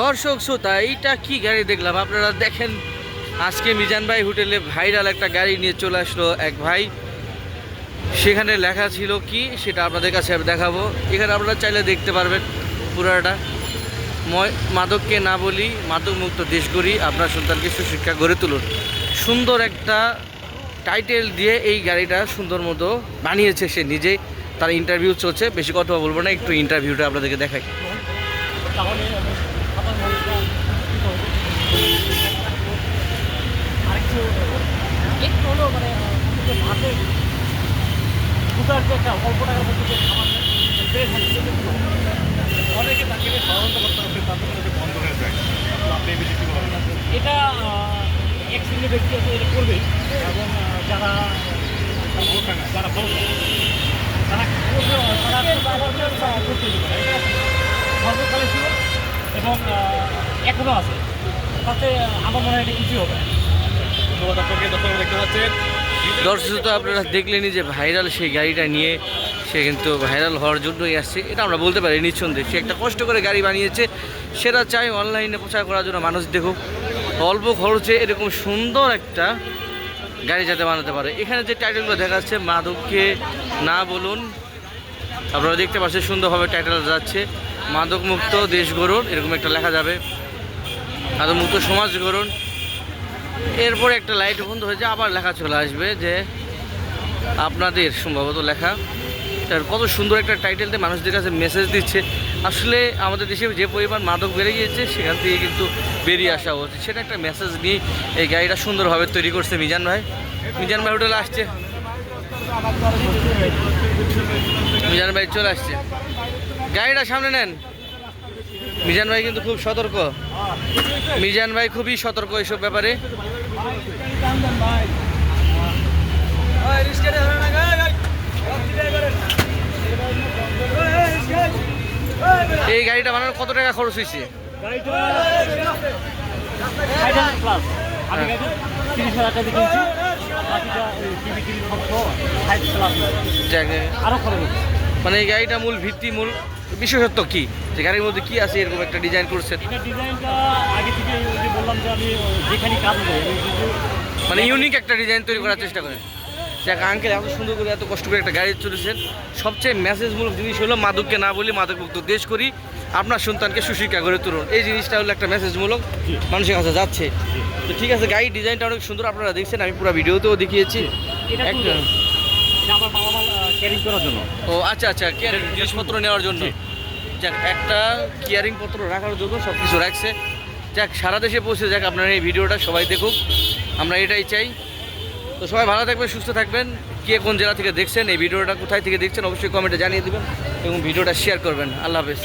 দর্শক শ্রোতা, এইটা কি গাড়ি দেখলাম? আপনারা দেখেন, আজকে মিজান ভাই হোটেলে ভাইরাল একটা গাড়ি নিয়ে চলে আসলো এক ভাই। সেখানে লেখা ছিল কি, সেটা আপনাদের কাছে দেখাবো। এখানে আপনারা চাইলে দেখতে পারবেন পুরাটা। মাদককে না বলি মাদক মুক্ত দেশ গড়ি, আপনার সন্তানকে সুশিক্ষা গড়ে তুলুন। সুন্দর একটা টাইটেল দিয়ে এই গাড়িটা সুন্দর মতো বানিয়েছে সে নিজে। তার ইন্টারভিউ চলছে, বেশি কথা বলব না, একটু ইন্টারভিউটা আপনাদেরকে দেখাই তাহলে সাধারণ মানুষরা উপকৃত হবে। আরেকটু একটু হলেও মানে যে ভাতে যে একটা অল্প টাকার যে খাবার কম। অনেকে তাকে ষড়যন্ত্র করতে তাতে করে বন্ধ হয়ে যায়। এটা আহ, ব্যক্তি আছে এটা করবেই এবং যারা যারা করবে তারা সর্বকালে ছিল এবং আহ, এখনও আছে। তাতে আমার মনে হয় এটা কিছুই হবে। ধন্যবাদ আপনাকে। দর্শক দেখতে পাচ্ছেন দর্শক, তো আপনারা দেখলেনই যে ভাইরাল সেই গাড়িটা নিয়ে সে কিন্তু ভাইরাল হওয়ার জন্যই আসছে। এটা আমরা বলতে পারি নিঃসন্দেহে। সে একটা কষ্ট করে গাড়ি বানিয়েছে। সেটা চাই অনলাইনে প্রচার করার জন্য মানুষ দেখুক। অল্প খরচে এরকম সুন্দর একটা গাড়ি যাতে বানাতে পারে। এখানে যে টাইটেলগুলো দেখা যাচ্ছে মাদককে না বলুন। আপনারা দেখতে পাচ্ছেন সুন্দরভাবে টাইটেল যাচ্ছে। মাদক মুক্ত দেশ গড়ুন, এরকম একটা লেখা যাবে। মাদক মুক্ত সমাজ গড়ুন। এরপরে একটা লাইট বন্ধ হয়ে যায়, আবার লেখা চলে আসবে যে আপনাদের সম্ভবত লেখা। তার কত সুন্দর একটা টাইটেল দিয়ে মানুষদের কাছে মেসেজ দিচ্ছে। আসলে আমাদের দেশে যে পরিমাণ মাদক বেড়ে গিয়েছে, সেখান থেকে কিন্তু বেরিয়ে আসা উচিত সেটা একটা মেসেজ নিয়ে এই গাড়িটা সুন্দরভাবে তৈরি করছে মিজান ভাই। মিজান ভাই হোটেলে আসছে। মিজান ভাই চলে আসছে। গাড়িটা সামনে নেন। মিজান ভাই কিন্তু খুব সতর্ক। মিজান ভাই খুবই সতর্ক এইসব ব্যাপারে। এই গাড়িটা বানানোর কত টাকা খরচ হয়েছে মানে এই গাড়িটা মূল ভিত্তি মূল বিশেষত্ব কি? যে গাড়ির মধ্যে কি আছে এরকম একটা ডিজাইন করছেন? এটা ডিজাইনটা আগে থেকে ওই যে বললাম যে আমি যেখানে কাজ করি মানে ইউনিক একটা ডিজাইন তৈরি করার চেষ্টা করেন। যাক আঙ্কেল এত সুন্দর করে এত কষ্ট করে একটা গাড়ি চলেছেন সবচেয়ে মেসেজমূলক জিনিস হলো মাদককে না বলি মাদকমুক্ত দেশ করি আপনার সন্তানকে সুশিক্ষা করে তুলুন। এই জিনিসটা হলো একটা মেসেজমূলক। মানুষের কাছে যাচ্ছে। তো ঠিক আছে গাড়ির ডিজাইনটা অনেক সুন্দর আপনারা দেখছেন আমি পুরো ভিডিওতেও দেখিয়েছি। একটা ক্যারিং করার জন্য। ও আচ্ছা আচ্ছা কেয়ারিং জিনিসপত্র নেওয়ার জন্য। যাক একটা কেয়ারিং পত্র রাখার জন্য সব কিছু রাখছে। যাক সারা দেশে পৌঁছে যাক আপনার এই ভিডিওটা সবাই দেখুক। আমরা এটাই চাই। তো সবাই ভালো থাকবেন সুস্থ থাকবেন। কে কোন জেলা থেকে দেখছেন এই ভিডিওটা কোথায় থেকে দেখছেন অবশ্যই কমেন্টে জানিয়ে দেবেন এবং ভিডিওটা শেয়ার করবেন। আল্লাহ হাফেজ।